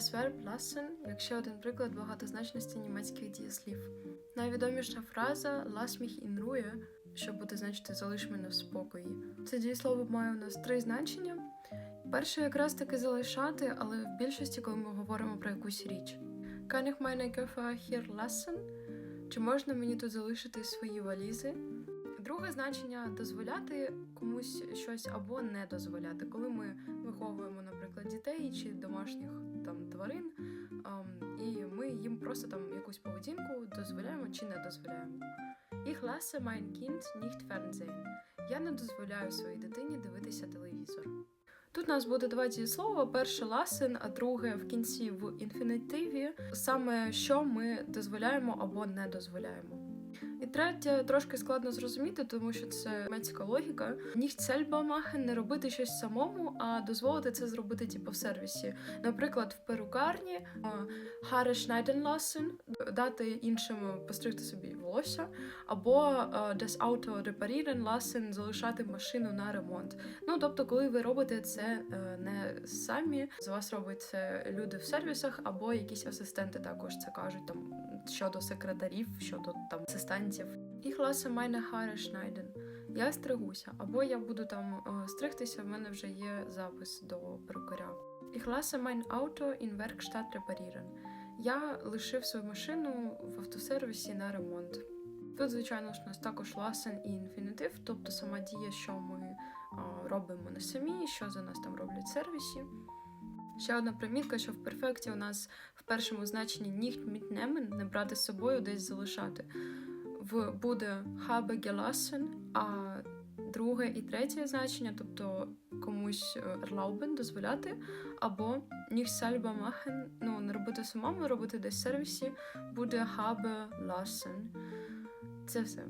Das Verb lassen як ще один приклад багатозначності німецьких дієслів. Найвідоміша фраза «Lass mich in Ruhe», що буде значити залиш мене в спокої. Це дієслово має у нас три значення. Перше якраз таки залишати, але в більшості, коли ми говоримо про якусь річ. Kann ich meine Koffer hier lassen? Чи можна мені тут залишити свої валізи? Друге значення дозволяти комусь щось або не дозволяти, коли ми виховуємо, наприклад, дітей чи домашніх там тварин, і ми їм просто там якусь поведінку дозволяємо чи не дозволяємо. Ich lasse mein Kind nicht fernsehen. Я не дозволяю своїй дитині дивитися телевізор. Тут у нас буде два дієслова: перше ласен, а друге в кінці в інфінітиві, саме що ми дозволяємо або не дозволяємо. І третє трошки складно зрозуміти, тому що це німецька логіка. Nicht selber machen, не робити щось самому, а дозволити це зробити типу в сервісі. Наприклад, в перукарні Haare schneiden lassen, дати іншим постригти собі волосся, або das Auto reparieren lassen, залишати машину на ремонт. Ну тобто, коли ви робите це е, не самі, з вас роблять це люди в сервісах, або якісь асистенти також це кажуть там щодо секретарів, щодо там асистентів. Ich lasse meine Haare schneiden. Я стригуся, або я буду там е, стригтися, в мене вже є запис до перукаря. Ich lasse mein Auto in Werkstatt reparieren. Я лишив свою машину в автосервісі на ремонт. Тут, звичайно ж, у нас також ласен і інфінітив, тобто сама дія, що ми робимо не самі, що за нас там роблять сервісі. Ще одна примітка, що в перфекті у нас в першому значенні nicht mitnehmen, не брати з собою, десь залишати. В буде habe gelassen, а друге і третє значення, тобто комусь erlauben, дозволяти, або nicht selber machen, ну не робити самому, робити десь в сервісі, буде habe lassen. Це все.